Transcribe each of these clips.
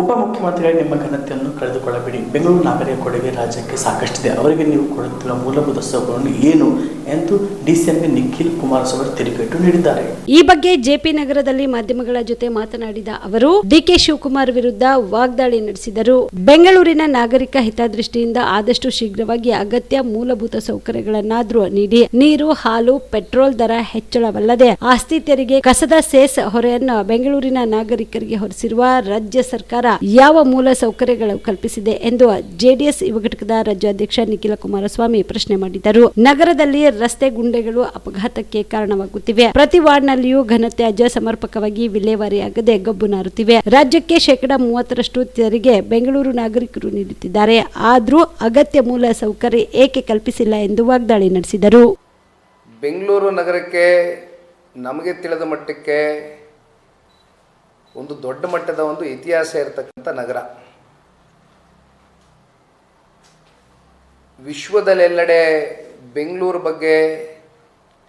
ಉಪಮುಖ್ಯಮಂತ್ರಿಯಾಗಿ ನಿಮ್ಮ ಘನತೆಯನ್ನು ಕಳೆದುಕೊಳ್ಳಬೇಡಿ. ಬೆಂಗಳೂರು ನಾಗರಿಕ ಕೊಡುಗೆ ರಾಜ್ಯಕ್ಕೆ ಸಾಕಷ್ಟಿದೆ. ಅವರಿಗೆ ನೀವು ಕೊಡುತ್ತಿರುವ ಮೂಲಭೂತ ಸೌಕರ್ಯ ಏನು ಎಂದು ಡಿಸಿಎಂಪಿ ನಿಖಿಲ್ ಕುಮಾರಸ್ವಾಮಿ ತಿರುಗೇಟು ನೀಡಿದ್ದಾರೆ. ಈ ಬಗ್ಗೆ ಜೆಪಿ ನಗರದಲ್ಲಿ ಮಾಧ್ಯಮಗಳ ಜೊತೆ ಮಾತನಾಡಿದ ಅವರು ಡಿಕೆ ಶಿವಕುಮಾರ್ ವಿರುದ್ಧ ವಾಗ್ದಾಳಿ ನಡೆಸಿದರು. ಬೆಂಗಳೂರಿನ ನಾಗರಿಕ ಹಿತದೃಷ್ಟಿಯಿಂದ ಆದಷ್ಟು ಶೀಘ್ರವಾಗಿ ಅಗತ್ಯ ಮೂಲಭೂತ ಸೌಕರ್ಯಗಳನ್ನಾದ್ರೂ ನೀಡಿ, ನೀರು, ಹಾಲು, ಪೆಟ್ರೋಲ್ ದರ ಹೆಚ್ಚಳವಲ್ಲದೆ ಆಸ್ತಿ ತೆರಿಗೆ, ಕಸದ ಸೇಸ್ ಹೊರೆಯನ್ನು ಬೆಂಗಳೂರಿನ ನಾಗರಿಕರಿಗೆ ಹೊರಿಸಿರುವ ರಾಜ್ಯ ಸರ್ಕಾರ ಯಾವ ಮೂಲ ಸೌಕರ್ಯಗಳು ಕಲ್ಪಿಸಿದೆ ಎಂದು ಜೆಡಿಎಸ್ ಯುವ ಘಟಕದ ರಾಜ್ಯಾಧ್ಯಕ್ಷ ನಿಖಿಲ ಕುಮಾರಸ್ವಾಮಿ ಪ್ರಶ್ನೆ ಮಾಡಿದರು. ನಗರದಲ್ಲಿ ರಸ್ತೆ ಗುಂಡೆಗಳು ಅಪಘಾತಕ್ಕೆ ಕಾರಣವಾಗುತ್ತಿವೆ. ಪ್ರತಿ ವಾರ್ಡ್ನಲ್ಲಿಯೂ ಘನತ್ಯಾಜ್ಯ ಸಮರ್ಪಕವಾಗಿ ವಿಲೇವಾರಿಯಾಗದೆ ಗಬ್ಬು ನಾರುತ್ತಿವೆ. ರಾಜ್ಯಕ್ಕೆ ಶೇಕಡಾ ಮೂವತ್ತರಷ್ಟು ತೆರಿಗೆ ಬೆಂಗಳೂರು ನಾಗರಿಕರು ನೀಡುತ್ತಿದ್ದಾರೆ. ಆದರೂ ಅಗತ್ಯ ಮೂಲ ಸೌಕರ್ಯ ಏಕೆ ಕಲ್ಪಿಸಿಲ್ಲ ಎಂದು ವಾಗ್ದಾಳಿ ನಡೆಸಿದರು. ಬೆಂಗಳೂರು ನಗರಕ್ಕೆ ನಮಗೆ ತಿಳಿದ ಮಟ್ಟಕ್ಕೆ ಒಂದು ದೊಡ್ಡ ಮಟ್ಟದ ಒಂದು ಇತಿಹಾಸ ಇರತಕ್ಕಂಥ ನಗರ. ವಿಶ್ವದಲ್ಲೆಲ್ಲೆಡೆ ಬೆಂಗಳೂರು ಬಗ್ಗೆ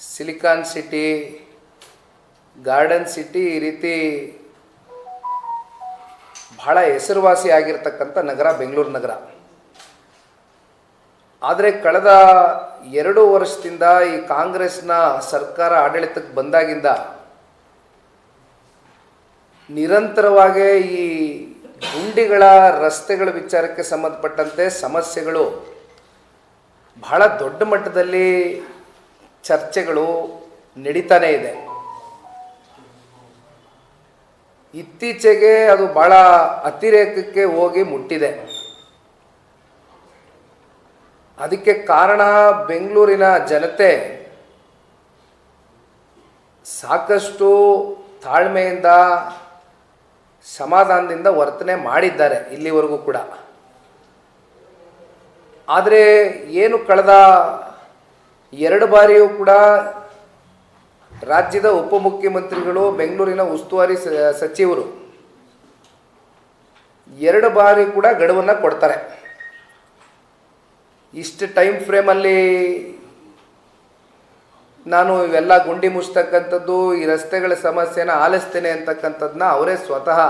ಸಿಲಿಕಾನ್ ಸಿಟಿ, ಗಾರ್ಡನ್ ಸಿಟಿ ಈ ರೀತಿ ಬಹಳ ಹೆಸರುವಾಸಿ ಆಗಿರ್ತಕ್ಕಂಥ ನಗರ ಬೆಂಗಳೂರು ನಗರ. ಆದರೆ ಕಳೆದ ಎರಡು ವರ್ಷದಿಂದ ಈ ಕಾಂಗ್ರೆಸ್ನ ಸರ್ಕಾರ ಆಡಳಿತಕ್ಕೆ ಬಂದಾಗಿಂದ ನಿರಂತರವಾಗಿ ಈ ಗುಂಡಿಗಳ ರಸ್ತೆಗಳ ವಿಚಾರಕ್ಕೆ ಸಂಬಂಧಪಟ್ಟಂತೆ ಸಮಸ್ಯೆಗಳು ಬಹಳ ದೊಡ್ಡ ಮಟ್ಟದಲ್ಲಿ ಚರ್ಚೆಗಳು ನಡೀತಾನೇ ಇದೆ. ಇತ್ತೀಚೆಗೆ ಅದು ಬಹಳ ಅತಿರೇಕಕ್ಕೆ ಹೋಗಿ ಮುಟ್ಟಿದೆ. ಅದಕ್ಕೆ ಕಾರಣ ಬೆಂಗಳೂರಿನ ಜನತೆ ಸಾಕಷ್ಟು ತಾಳ್ಮೆಯಿಂದ ಸಮಾಧಾನದಿಂದ ವರ್ತನೆ ಮಾಡಿದ್ದಾರೆ ಇಲ್ಲಿವರೆಗೂ ಕೂಡ. ಆದರೆ ಏನು ಕಳೆದ ಎರಡು ಬಾರಿಯೂ ಕೂಡ ರಾಜ್ಯದ ಉಪಮುಖ್ಯಮಂತ್ರಿಗಳು ಬೆಂಗಳೂರಿನ ಉಸ್ತುವಾರಿ ಸಚಿವರು ಎರಡು ಬಾರಿ ಕೂಡ ಗಡುವನ್ನು ಕೊಡ್ತಾರೆ. ಇಷ್ಟು ಟೈಮ್ ಫ್ರೇಮಲ್ಲಿ ನಾನು ಇವೆಲ್ಲ ಗುಂಡಿ ಮುಚ್ಚತಕ್ಕಂಥದ್ದು, ಈ ರಸ್ತೆಗಳ ಸಮಸ್ಯೆನ ಆಲಿಸ್ತೇನೆ ಅಂತಕ್ಕಂಥದ್ದನ್ನ ಅವರೇ ಸ್ವತಃ.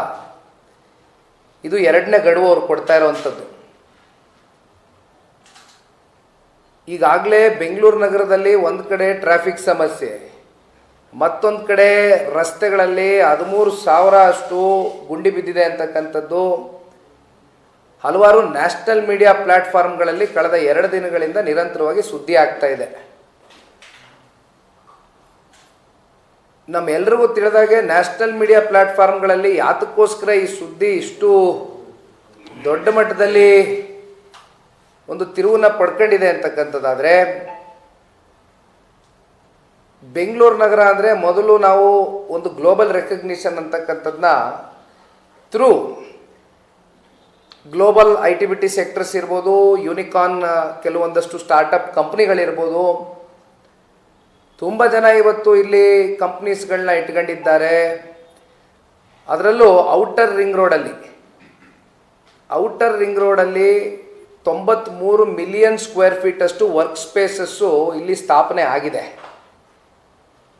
ಇದು ಎರಡನೇ ಗಡುವು ಅವ್ರು ಕೊಡ್ತಾ ಇರೋವಂಥದ್ದು. ಈಗಾಗಲೇ ಬೆಂಗಳೂರು ನಗರದಲ್ಲಿ ಒಂದು ಕಡೆ ಟ್ರಾಫಿಕ್ ಸಮಸ್ಯೆ, ಮತ್ತೊಂದು ಕಡೆ ರಸ್ತೆಗಳಲ್ಲಿ ಹದಿಮೂರು ಸಾವಿರ ಅಷ್ಟು ಗುಂಡಿ ಬಿದ್ದಿದೆ ಅಂತಕ್ಕಂಥದ್ದು. ಹಲವಾರು ನ್ಯಾಷನಲ್ ಮೀಡಿಯಾ ಪ್ಲಾಟ್ಫಾರ್ಮ್ಗಳಲ್ಲಿ ಕಳೆದ ಎರಡು ದಿನಗಳಿಂದ ನಿರಂತರವಾಗಿ ಸುದ್ದಿ ಆಗ್ತಾ ಇದೆ. ನಮ್ಮೆಲ್ರಿಗೂ ತಿಳಿದಾಗೆ ನ್ಯಾಷನಲ್ ಮೀಡಿಯಾ ಪ್ಲಾಟ್ಫಾರ್ಮ್ಗಳಲ್ಲಿ ಯಾತಕ್ಕೋಸ್ಕರ ಈ ಸುದ್ದಿ ಇಷ್ಟು ದೊಡ್ಡ ಮಟ್ಟದಲ್ಲಿ ಒಂದು ತಿರುವನ್ನ ಪಡ್ಕೊಂಡಿದೆ ಅಂತಕ್ಕಂಥದ್ದಾದರೆ, ಬೆಂಗಳೂರು ನಗರ ಅಂದರೆ ಮೊದಲು ನಾವು ಒಂದು ಗ್ಲೋಬಲ್ ರೆಕಗ್ನಿಷನ್ ಅಂತಕ್ಕಂಥದ್ದನ್ನ through global I T B T sectors ಇರ್ಬೋದು ಯೂನಿಕಾನ್ ಕೆಲವೊಂದಷ್ಟು ಸ್ಟಾರ್ಟಪ್ ಕಂಪ್ನಿಗಳಿರ್ಬೋದು ತುಂಬ ಜನ ಇವತ್ತು ಇಲ್ಲಿ ಕಂಪ್ನೀಸ್ಗಳನ್ನ ಇಟ್ಕೊಂಡಿದ್ದಾರೆ. ಅದರಲ್ಲೂ ಔಟರ್ ರಿಂಗ್ ರೋಡಲ್ಲಿ, ಔಟರ್ ರಿಂಗ್ ರೋಡಲ್ಲಿ ತೊಂಬತ್ತ್ಮೂರು ಮಿಲಿಯನ್ ಸ್ಕ್ವೇರ್ ಫೀಟಷ್ಟು ವರ್ಕ್ ಸ್ಪೇಸಸ್ಸು ಇಲ್ಲಿ ಸ್ಥಾಪನೆ ಆಗಿದೆ.